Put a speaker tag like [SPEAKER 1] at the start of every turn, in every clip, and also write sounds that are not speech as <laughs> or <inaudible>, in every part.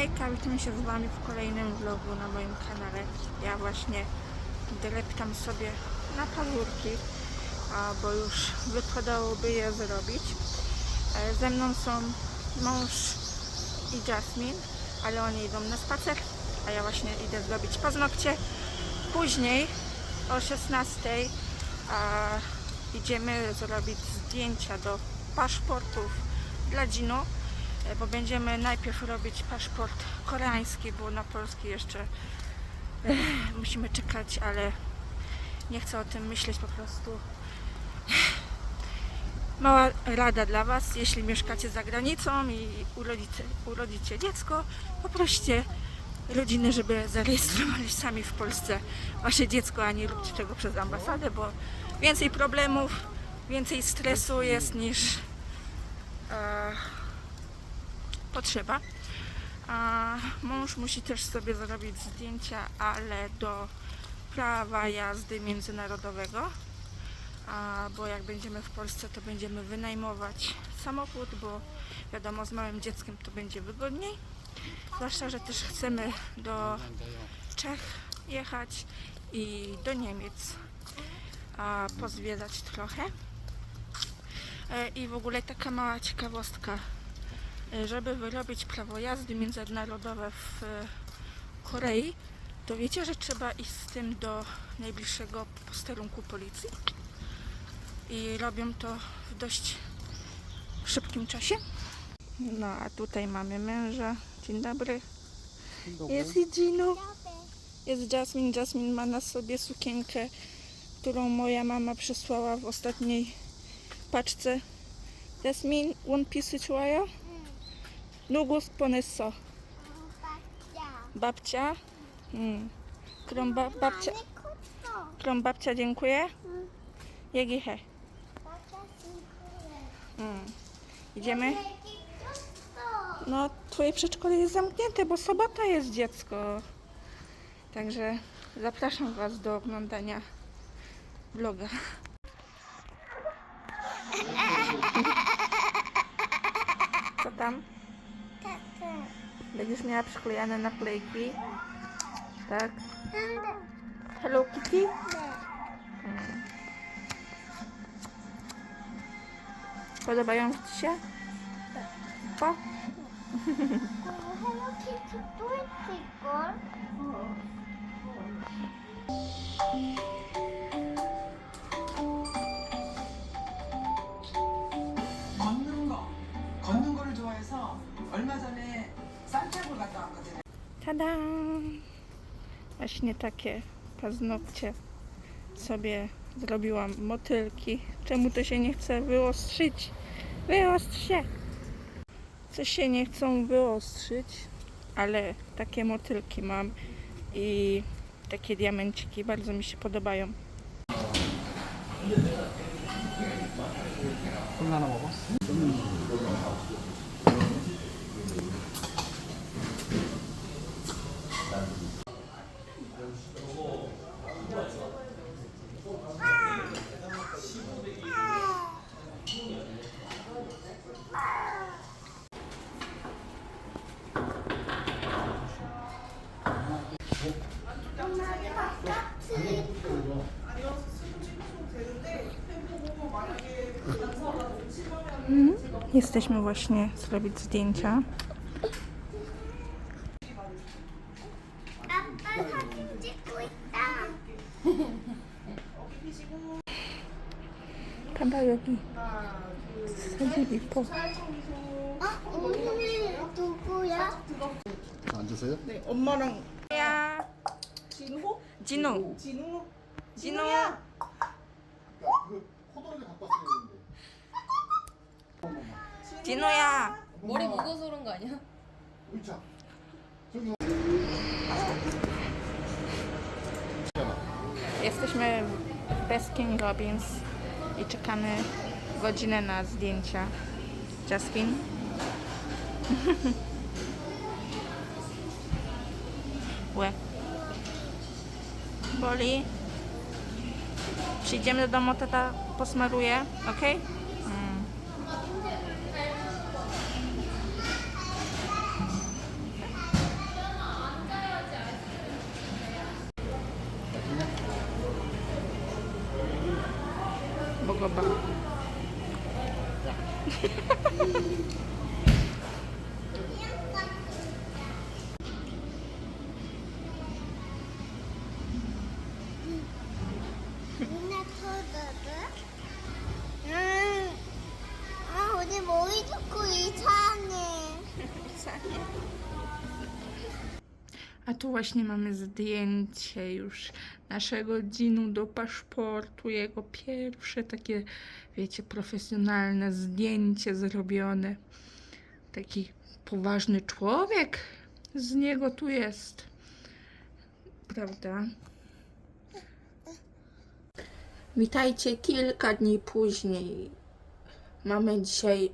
[SPEAKER 1] Hejka, witam się z Wami w kolejnym vlogu na moim kanale. Ja właśnie dreptam sobie na pazurki, bo już wypadałoby je zrobić. E, Ze mną są mąż i Jasmine, ale oni idą na spacer, a ja właśnie idę zrobić paznokcie. Później o 16 a, idziemy zrobić zdjęcia do paszportów dla e, bo będziemy najpierw robić paszport koreański, bo na polski jeszcze e, musimy czekać, ale nie chcę o tym myśleć po prostu. Mała rada dla Was, jeśli mieszkacie za granicą i urodzicie, urodzicie dziecko, poproście rodziny, żeby zarejestrowali sami w Polsce Wasze dziecko, a nie róbcie tego przez ambasadę, bo więcej problemów, więcej stresu jest niż e, potrzeba. A mąż musi też sobie zrobić zdjęcia, ale do prawa jazdy międzynarodowego. A, bo jak będziemy w Polsce, to będziemy wynajmować samochód, bo wiadomo, z małym dzieckiem to będzie wygodniej. Zwłaszcza, że też chcemy do Czech jechać i do Niemiec a, pozwiedzać trochę. E, I w ogóle taka mała ciekawostka. Y, żeby wyrobić prawo jazdy międzynarodowe w y, Korei, to wiecie, że trzeba iść z tym do najbliższego posterunku policji i robią to w dość szybkim czasie. No a tutaj mamy męża. Dzień dobry. Dzień dobry. Jest i Gino. Jest Jasmine. Jasmine ma na sobie sukienkę, którą moja mama przysłała w ostatniej paczce. Jasmine, one piece of wire? 누구 보냈어? babcia. 음. 그럼 바, babcia, 그럼 babcia dziękuję. 얘기해. 음. Idziemy? No, twoje przedszkole jest zamknięte, bo sobota jest dziecko. Także zapraszam Was do oglądania vloga. Co tam? Będziesz miała przyklejane naklejki. Tak? Hello Kitty? Hmm. Podobają Ci się? Po?
[SPEAKER 2] Hello Kitty, tu jest
[SPEAKER 1] Tada! Właśnie takie paznokcie sobie zrobiłam motylki. Czemu to się nie chce wyostrzyć? Wyostrz się! Co się nie chcą wyostrzyć, ale takie motylki mam i takie diamenciki bardzo mi się podobają.
[SPEAKER 3] Kulna 콜라 하나 먹어?
[SPEAKER 1] Jesteśmy właśnie zrobić zdjęcia.
[SPEAKER 4] 아빠 사진 찍고 있다.
[SPEAKER 1] Chyba 여기 사진 이뻐.
[SPEAKER 5] 진호?
[SPEAKER 1] 진호.
[SPEAKER 5] 진호?
[SPEAKER 1] 진호야.
[SPEAKER 3] 그 포도를 갖고 왔어야 되는데.
[SPEAKER 1] 진호야.
[SPEAKER 6] 머리 묶어서 그런 거 아니야?
[SPEAKER 3] 의자. 저기
[SPEAKER 1] Jesteśmy w Baskin Robbins i czekamy godzinę na zdjęcia. Jasmine. <laughs> Łe. Boli. Przyjdziemy do domu, tata posmaruje, ok? Tu właśnie mamy zdjęcie już naszego Dzinu do paszportu. Jego pierwsze takie, wiecie, profesjonalne zdjęcie zrobione. Taki poważny człowiek z niego tu jest. Prawda? Witajcie kilka dni później. Mamy dzisiaj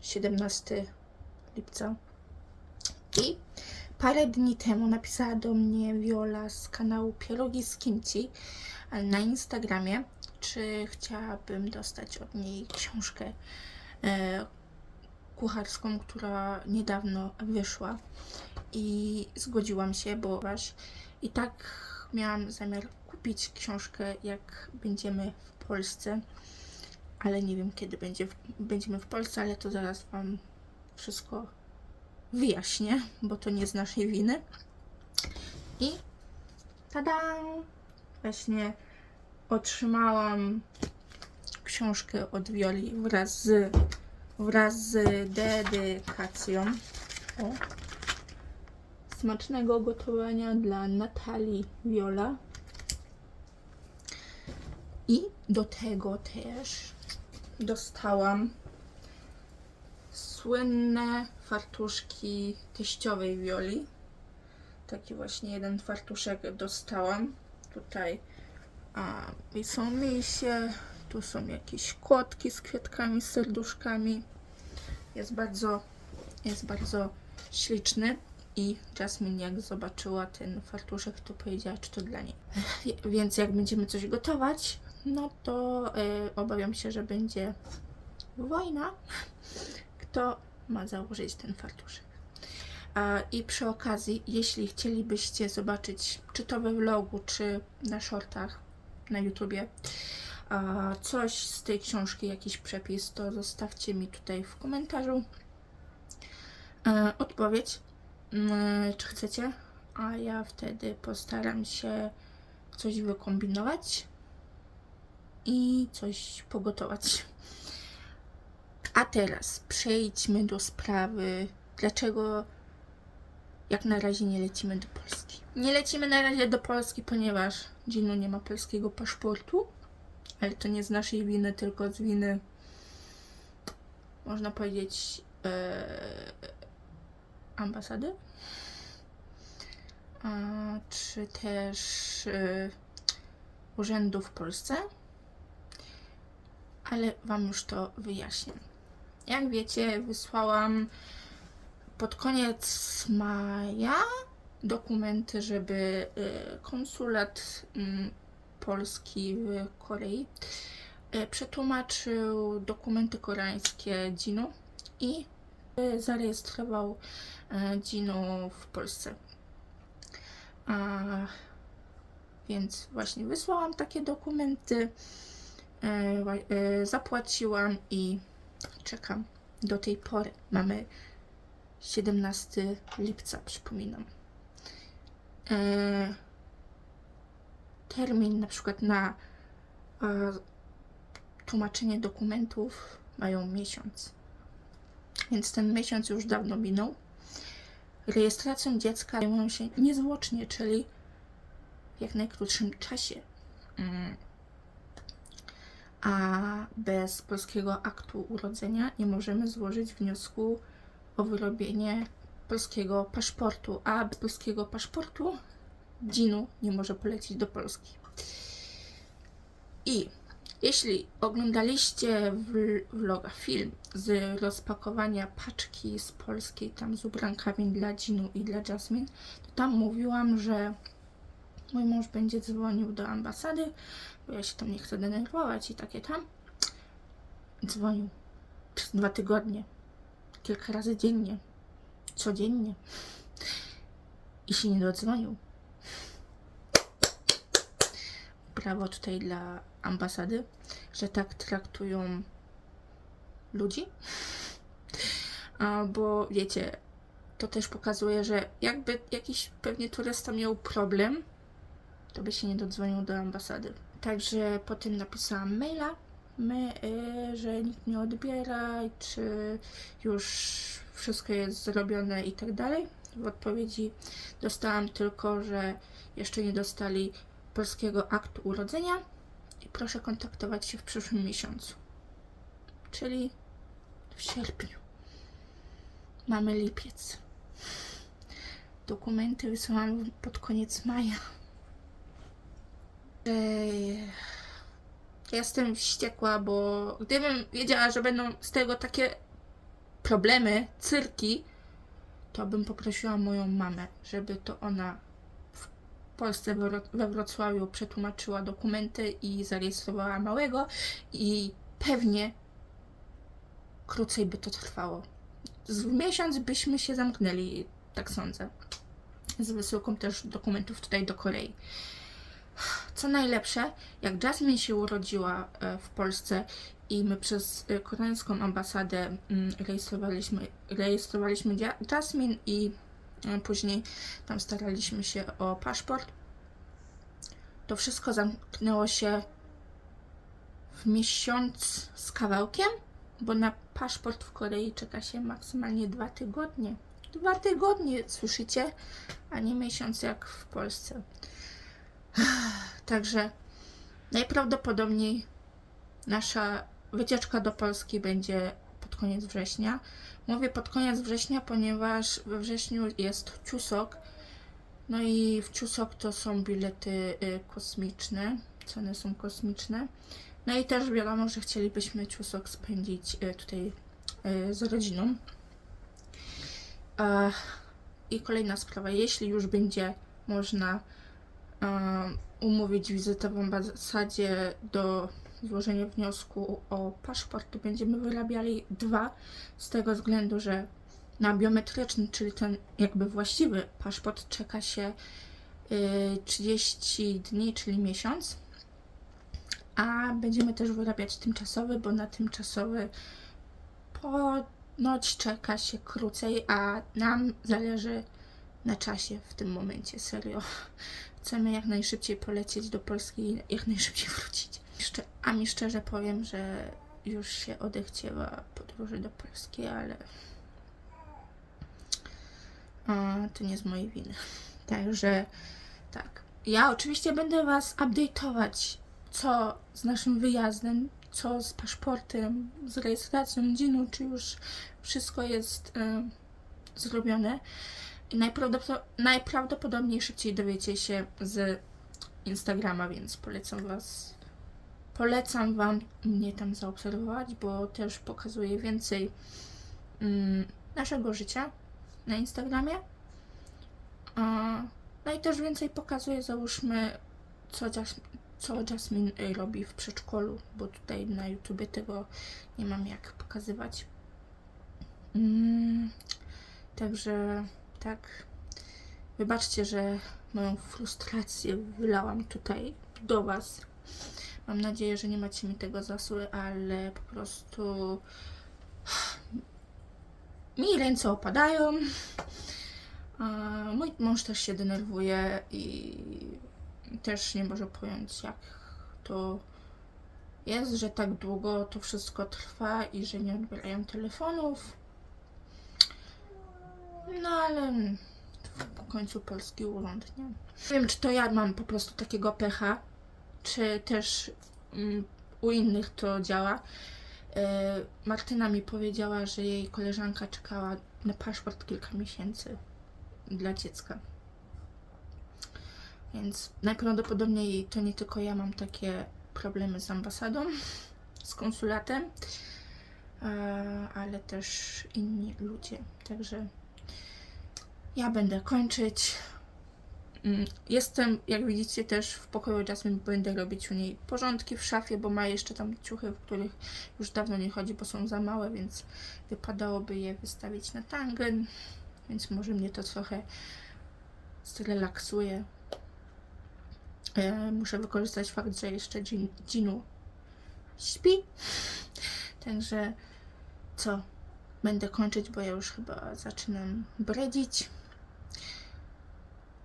[SPEAKER 1] 17 lipca. I Parę dni temu napisała do mnie Viola z kanału Pierogi z Kimchi na Instagramie, czy chciałabym dostać od niej książkę e, kucharską, która niedawno wyszła. I zgodziłam się, bo wasz i tak miałam zamiar kupić książkę, jak będziemy w Polsce, ale nie wiem kiedy będzie, będziemy w Polsce, ale to zaraz Wam wszystko wyjaśnię, bo to nie z naszej winy. I tada! Właśnie otrzymałam książkę od Wioli wraz z, wraz z dedykacją. O. Smacznego gotowania dla Natalii Viola. I do tego też dostałam słynne fartuszki teściowej Wioli. Taki właśnie jeden fartuszek dostałam. Tutaj a, i są misie, tu są jakieś kotki z kwiatkami, z serduszkami. Jest bardzo, jest bardzo śliczny. I Jasmine jak zobaczyła ten fartuszek, to powiedziała, czy to dla niej. <laughs> Więc jak będziemy coś gotować, no to y, obawiam się, że będzie wojna kto ma założyć ten fartuszek. I przy okazji, jeśli chcielibyście zobaczyć, czy to we vlogu, czy na shortach na YouTubie, coś z tej książki, jakiś przepis, to zostawcie mi tutaj w komentarzu e, odpowiedź, mm, czy chcecie, a ja wtedy postaram się coś wykombinować i coś pogotować. A teraz przejdźmy do sprawy, dlaczego jak na razie nie lecimy do Polski. Nie lecimy na razie do Polski, ponieważ Gino nie ma polskiego paszportu, ale to nie z naszej winy, tylko z winy, można powiedzieć, e, ambasady. A, czy też e, urzędu w Polsce. Ale Wam już to wyjaśnię. Jak wiecie, wysłałam pod koniec maja dokumenty, żeby y, konsulat mm, polski w Korei y, przetłumaczył dokumenty koreańskie Dzinu i y, zarejestrował Dzinu w Polsce. A, więc właśnie wysłałam takie dokumenty, zapłaciłam i czekam do tej pory. Mamy 17 lipca, przypominam. E, termin na przykład na e, tłumaczenie dokumentów mają miesiąc. Więc ten miesiąc już dawno minął. Rejestracją dziecka zajmują się niezwłocznie, czyli w jak najkrótszym czasie. Mm a bez polskiego aktu urodzenia nie możemy złożyć wniosku o wyrobienie polskiego paszportu, a bez polskiego paszportu Dzinu nie może polecieć do Polski. I jeśli oglądaliście vloga film z rozpakowania paczki z polskiej, tam z ubrankami dla Dzinu i dla Jasmine, to tam mówiłam, że mój mąż będzie dzwonił do ambasady, bo ja się tam nie chcę denerwować i takie tam. Dzwonił przez dwa tygodnie, kilka razy dziennie, codziennie i się nie dodzwonił. brawo tutaj dla ambasady, że tak traktują ludzi. A, bo wiecie, to też pokazuje, że jakby jakiś pewnie turysta miał problem, to by się nie dodzwonił do ambasady. Także potem napisałam maila, my, y, że nikt nie odbiera, czy już wszystko jest zrobione i tak dalej. W odpowiedzi dostałam tylko, że jeszcze nie dostali polskiego aktu urodzenia i proszę kontaktować się w przyszłym miesiącu. Czyli w sierpniu. Mamy lipiec. Dokumenty wysyłam pod koniec maja. Ej, Jestem wściekła, bo gdybym wiedziała, że będą z tego takie problemy, cyrki, to bym poprosiła moją mamę, żeby to ona w Polsce, we Wrocławiu przetłumaczyła dokumenty i zarejestrowała małego i pewnie krócej by to trwało. Z miesiąc byśmy się zamknęli, tak sądzę. Z wysyłką też dokumentów tutaj do Korei. Co najlepsze, jak Jasmine się urodziła e, w Polsce i my przez e, koreańską ambasadę mm, rejestrowaliśmy, rejestrowaliśmy Jasmine i e, później tam staraliśmy się o paszport, to wszystko zamknęło się w miesiąc z kawałkiem, bo na paszport w Korei czeka się maksymalnie dwa tygodnie. Dwa tygodnie, słyszycie? A nie miesiąc jak w Polsce. <sighs> Także najprawdopodobniej nasza wycieczka do Polski będzie pod koniec września. Mówię pod koniec września, ponieważ we wrześniu jest Ciusok. No i w Ciusok to są bilety y, kosmiczne. Ceny są kosmiczne. No i też wiadomo, że chcielibyśmy Ciusok spędzić y, tutaj y, z rodziną. I kolejna sprawa, jeśli już będzie można umówić wizytę w ambasadzie do złożenia wniosku o paszport, będziemy wyrabiali dwa z tego względu, że na biometryczny, czyli ten jakby właściwy paszport czeka się y, 30 dni, czyli miesiąc, a będziemy też wyrabiać tymczasowy, bo na tymczasowy ponoć czeka się krócej, a nam zależy na czasie w tym momencie, serio. Chcemy jak najszybciej polecieć do Polski i jak najszybciej <laughs> wrócić. A mi szczerze powiem, że już się odechciewa podróży do Polski, ale a, to nie z mojej winy. <laughs> Także tak. Ja oczywiście będę Was update'ować, co z naszym wyjazdem, co z paszportem, z rejestracją dzinu, czy już wszystko jest e, zrobione. Najprawdopodobniej szybciej dowiecie się z Instagrama, więc polecam Was. Polecam Wam mnie tam zaobserwować, bo też pokazuję więcej mm, naszego życia na Instagramie. No i też więcej pokazuję, załóżmy, co, Jas- co Jasmine y, robi w przedszkolu, bo tutaj na YouTubie tego nie mam jak pokazywać. Mm, także tak. Wybaczcie, że moją frustrację wylałam tutaj do Was. Mam nadzieję, że nie macie mi tego za złe, ale po prostu <sighs> mi ręce opadają. Mój mąż też się denerwuje i też nie może pojąć, jak to jest, że tak długo to wszystko trwa i że nie odbierają telefonów. No ale w końcu polski urząd, nie? Nie wiem, czy to ja mam po prostu takiego pecha, czy też mm, u innych to działa. E, Martyna mi powiedziała, że jej koleżanka czekała na paszport kilka miesięcy dla dziecka. Więc najprawdopodobniej to nie tylko ja mam takie problemy z ambasadą, z konsulatem, ale też inni ludzie. Także ja będę kończyć. Mm, Jestem, jak widzicie, też w pokoju Jasmine będę robić u niej porządki w szafie, bo ma jeszcze tam ciuchy, w których już dawno nie chodzi, bo są za małe, więc wypadałoby je wystawić na tangen. Więc może mnie to trochę zrelaksuje. E, muszę wykorzystać fakt, że jeszcze Jin, śpi. Także co? Będę kończyć, bo ja już chyba zaczynam bredzić.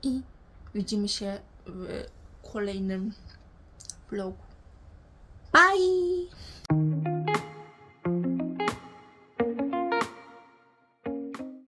[SPEAKER 1] I widzimy się w kolejnym vlogu. Bye!